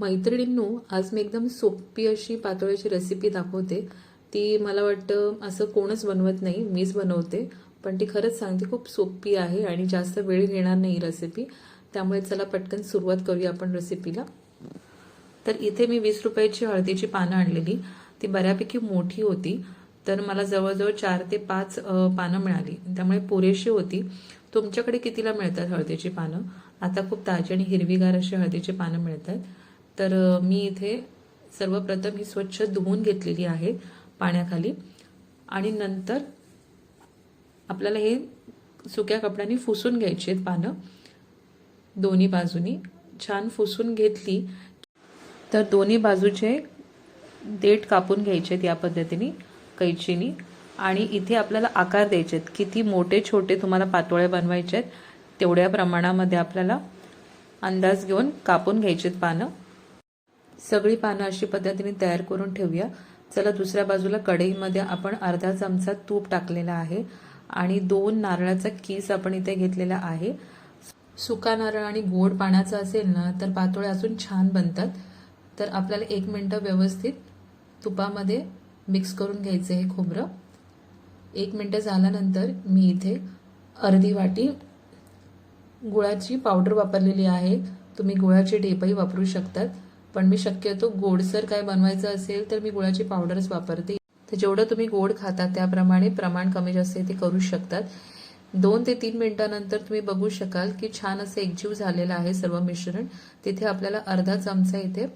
मैत्रिणींनो आज मी एकदम सोपी अशी पातोळ्याची रेसिपी दाखवते. ती मला वाटतं असं कोणच बनवत नाही मीच बनवते. पण ती खरंच सांगते खूप सोपी आहे आणि जास्त वेळ घेणार नाही रेसिपी त्यामुळे चला पटकन सुरुवात करूया आपण रेसिपीला तर इथे मी वीस रुपयाची हळदीची पानं आणलेली. ती बऱ्यापैकी मोठी होती. तर मला जवळजवळ चार ते पाच पानं मिळाली. त्यामुळे पुरेशी होती. तुमच्याकडे कितीला मिळतात हळदीची पानं? आता खूप ताजी आणि हिरवीगार अशी हळदीची पानं मिळतात. तर मी इथे सर्वप्रथम ही स्वच्छ धुवून घेतलेली आहे पाण्याखाली. आणि नंतर आपल्याला हे सुक्या कपड्याने फुसून घ्यायची आहेत पानं. दोन्ही बाजूनी छान फुसून घेतली. तर दोन्ही बाजूचे देठ कापून घ्यायचे आहेत या पद्धतीने कैचीनी. आणि इथे आपल्याला आकार द्यायचे आहेत. किती मोठे छोटे तुम्हाला पातोळ्या बनवायचे आहेत तेवढ्या प्रमाणामध्ये आपल्याला अंदाज घेऊन कापून घ्यायचे आहेत पानं. सगळी पानं अशी पद्धतीने तयार करून ठेवूया. चला दुसऱ्या बाजूला कढईमध्ये आपण अर्धा चमचा तूप टाकलेला आहे आणि दोन नारळाचा किस आपण इथे घेतलेला आहे. सुका नारळ आणि गोड पाण्याचा असेल ना तर पातोळ्या अजून छान बनतात. तर आपल्याला एक मिनटं व्यवस्थित तुपामध्ये मिक्स करून घ्यायचं हे खोबरं. एक मिनटं झाल्यानंतर मी इथे अर्धी वाटी गुळाची पावडर वापरलेली आहे. तुम्ही गुळाची ढेपही वापरू शकतात. पण मी शक्यतो गोडसर काय बनवायचं असेल तर मी गुळाची पावडरच वापरते. तर जेवढं तुम्ही गोड खाता त्याप्रमाणे प्रमाण कमी जास्त ते करू शकतात. दोन ते तीन मिनिटानंतर तुम्ही बघू शकाल की छान असं एकजीव झालेलं आहे सर्व मिश्रण. तिथे आपल्याला अर्धा चमचा इथे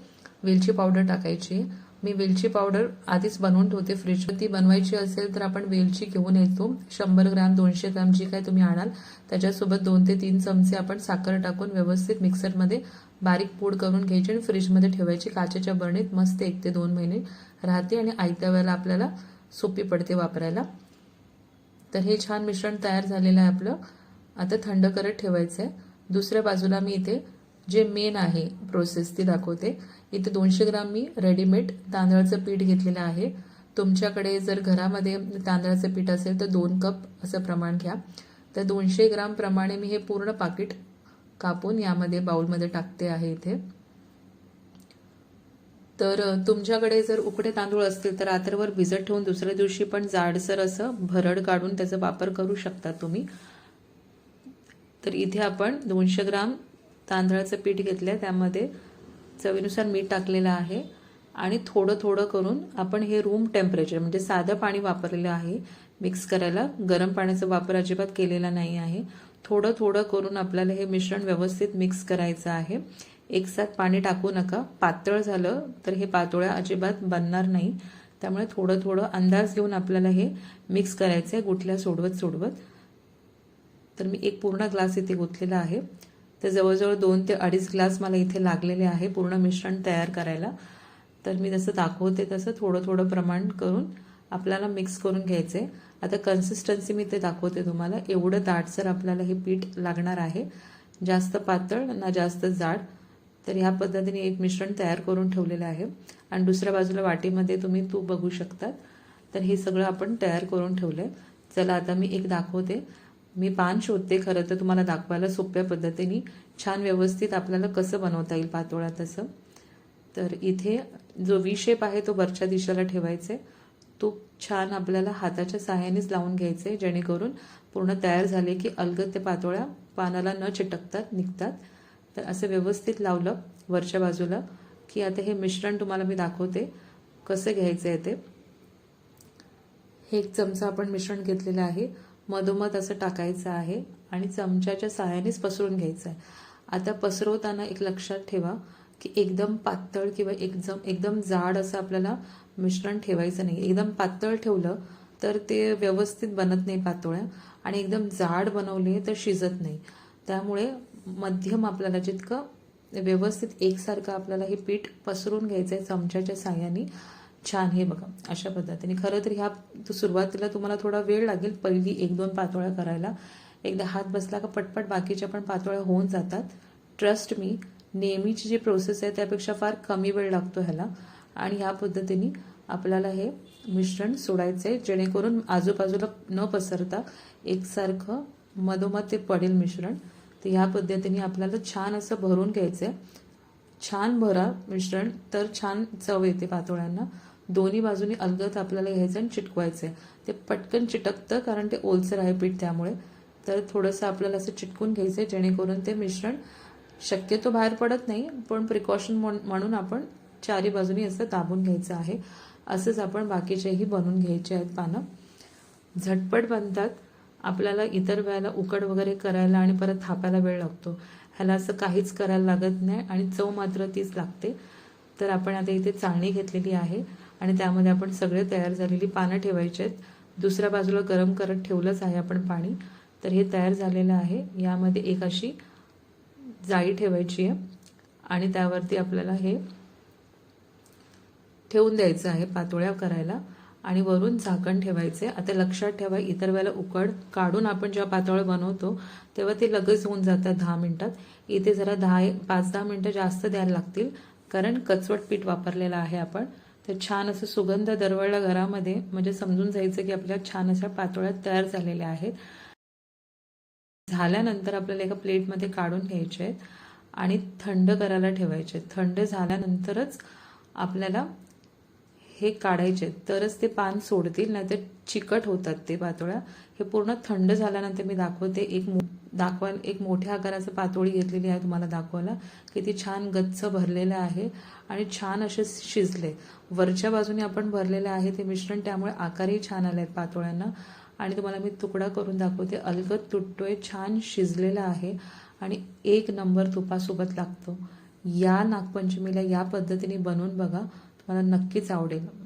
वेलची पावडर टाकायची. मी वेलची पावडर आधीच बनवून ठेवते फ्रीज ती बनवायची असेल तर आपण वेलची घेऊन येतो. शंभर ग्रॅम दोनशे ग्रॅम जी काय तुम्ही आणाल त्याच्यासोबत दोन ते तीन चमचे आपण साखर टाकून व्यवस्थित मिक्सरमध्ये बारीक पूड करून घ्यायची आणि फ्रीजमध्ये ठेवायची. काचेच्या बरणीत मस्त एक ते दोन महिने राहते आणि आयत्या वेळेला आपल्याला सोपी पडते वापरायला. तर हे छान मिश्रण तयार झालेलं आहे आपलं. आता थंड करत ठेवायचं आहे. दुसऱ्या बाजूला मी इथे जे मेन आहे प्रोसेस ती दाखवते. इथे दोनशे ग्राम मी रेडीमेड तांदळाचं पीठ घेतलेलं आहे. तुमच्याकडे जर घरामध्ये तांदळाचं पीठ असेल तर दोन कप असं प्रमाण घ्या. तर दोनशे ग्रामप्रमाणे मी हे पूर्ण पाकिट कापून यामध्ये बाउलमध्ये टाकते आहे इथे. तर तुमच्याकडे जर उकडे तांदूळ असतील तर रात्रभर भिजत ठेवून दुसऱ्या दिवशी पण जाडसर असं भरड काढून त्याचा वापर करू शकता तुम्ही. तर इथे आपण दोनशे ग्राम तांदळाचं पीठ घेतलं आहे त्यामध्ये चवीनुसार मीठ टाकलेलं आहे. आणि थोडं थोडं करून आपण हे रूम टेम्परेचर म्हणजे साधं पाणी वापरलेलं आहे. मिक्स करायला गरम पाण्याचा वापर अजिबात केलेला नाही आहे. थोडं थोडं करून आपल्याला हे मिश्रण व्यवस्थित मिक्स करायचं आहे. एकसाथ पाणी टाकू नका. पातळ झालं तर हे पातोळ्या अजिबात बनणार नाही. त्यामुळे थोडं थोडं अंदाज घेऊन आपल्याला हे मिक्स करायचं आहे. गुठल्या सोडवत सोडवत. तर मी एक पूर्ण ग्लास इथे गुंतलेला आहे. तर जवळजवळ दोन ते अडीच ग्लास मला इथे लागलेले आहे पूर्ण मिश्रण तयार करायला. तर मी जसं दाखवते तसं थोडं थोडं प्रमाण करून आपल्याला मिक्स करून घ्यायचं आहे आता कन्सिस्टन्सी मी ते दाखवते तुम्हाला. एवढं दाटसर आपल्याला हे पीठ लागणार आहे जास्त पातळ ना जास्त जाड तर ह्या पद्धतीने एक मिश्रण तयार करून ठेवलेलं आहे. आणि दुसऱ्या बाजूला वाटीमध्ये तुम्ही तूप बघू शकतात. तर हे सगळं आपण तयार करून ठेवलं आहे चला आता मी एक दाखवते. मी पान शोधते खरं तर तुम्हाला दाखवायला सोप्या पद्धतीने. छान व्यवस्थित आपल्याला कसं बनवता येईल पातोळा तसं. तर इथे जो वी शेप आहे तो वरच्या दिशेला ठेवायचा आहे तूप छान आपल्याला हाताच्या सहाय्यानेच लावून घ्यायचे आहे जेणेकरून पूर्ण तयार झाले की अलगद ते पातोळ्या पानाला न चिटकतात निघतात. तर असं व्यवस्थित लावलं वरच्या बाजूला की आता हे मिश्रण तुम्हाला मी दाखवते. कसं घ्यायचं आहे ते? हे एक चमचा आपण मिश्रण घेतलेलं आहे. मधोमध असं टाकायचं आहे आणि चमच्याच्या सहाय्यानेच पसरून घ्यायचं आहे आता पसरवताना एक लक्षात ठेवा. की एकदम पातळ किंवा एकदम एकदम जाड असं आपल्याला मिश्रण ठेवायचं नाही एकदम पातळ ठेवलं तर ते व्यवस्थित बनत नाही पातोळ्या आणि एकदम जाड बनवले तर शिजत नाही. त्यामुळे मध्यम आपल्याला जितकं व्यवस्थित एकसारखं आपल्याला हे पीठ पसरून घ्यायचं आहे चमच्याच्या साह्याने छान. हे बघा अशा पद्धतीने. खरं तर ह्या सुरुवातीला तुम्हाला थोडा वेळ लागेल पहिली एक दोन पातोळ्या करायला. एकदा हात बसला का पटपट बाकीच्या पण पातोळ्या होऊन जातात. ट्रस्ट मी नेहमीची जी प्रोसेस आहे त्यापेक्षा फार कमी वेळ लागतो ह्याला. आणि ह्या पद्धतीने आपल्याला हे मिश्रण सोडायचं आहे जेणेकरून आजूबाजूला न पसरता एकसारखं मधोमध ते पडेल मिश्रण. तर ह्या पद्धतीने आपल्याला छान असं भरून घ्यायचं आहे छान भरा मिश्रण तर छान चव येते पातोळ्यांना. दोन्ही बाजूनी अलगद आपल्याला घ्यायचं आणि चिटकवायचं आहे ते पटकन चिटकतं कारण ते ओलसर आहे पीठ त्यामुळे. तर थोडंसं आपल्याला असं चिटकून घ्यायचं आहे जेणेकरून ते मिश्रण शक्यतो बाहेर पडत नाही पण प्रिकॉशन म्हणून आपण चारी बाजूनी असं दाबून घ्यायचं आहे. असंच आपण बाकीचेही बनवून घ्यायचे आहेत पानं. झटपट बनतात. आपल्याला इतर वेळेला उकड वगैरे करायला आणि परत थापायला वेळ लागतो. ह्याला असं काहीच करायला लागत नाही आणि चव मात्र तीच लागते. तर आपण आता इथे चाळणी घेतलेली आहे आणि त्यामध्ये आपण सगळे तयार झालेली पानं ठेवायची आहेत. दुसऱ्या बाजूला गरम करत ठेवलंच आहे आपण पाणी. तर हे तयार झालेलं आहे. यामध्ये एक अशी जाळी ठेवायची आहे. आणि त्यावरती आपल्याला हे ठेवून द्यायचं आहे पातोळ्या करायला. आणि वरून झाकण ठेवायचे. आता लक्षात ठेवा इतर वेळेला उकड काढून आपण जेव्हा पातोळ्या बनवतो तेव्हा ते लगेच होऊन जातात दहा मिनटात. इथे जरा दहा पाच दहा मिनटं जास्त द्यायला लागतील. कारण कचवट पीठ वापरलेलं आहे आपण. तर छान असं सुगंध दरवळला घरामध्ये. म्हणजे समजून जायचं की आपल्या छान अशा पातोळ्या तयार झालेल्या आहेत. झाल्यानंतर आपल्याला एका प्लेटमध्ये काढून घ्यायचे आहेत आणि थंड करायला ठेवायचे आहेत. थंड झाल्यानंतरच आपल्याला हे काढायचे तरच ते पान सोडतील नाहीतर चिकट होतात ते पातोळ्या. हे पूर्ण थंड झाल्यानंतर मी दाखवते एक मो दाखवायला एक मोठ्या आकाराचं पातोळी घेतलेली आहे तुम्हाला दाखवायला. किती छान गच्च भरलेलं आहे आणि छान असे शिजले. वरच्या बाजूने आपण भरलेले आहे ते मिश्रण त्यामुळे आकारही छान आले आहेत पातोळ्यांना. आणि तुम्हाला मी तुकडा करून दाखवते. अलगद तुटतोय छान शिजलेला आहे आणि एक नंबर तुपासोबत लागतो. या नागपंचमीला या पद्धतीने बनवून बघा. तुम्हाला नक्कीच आवडेल.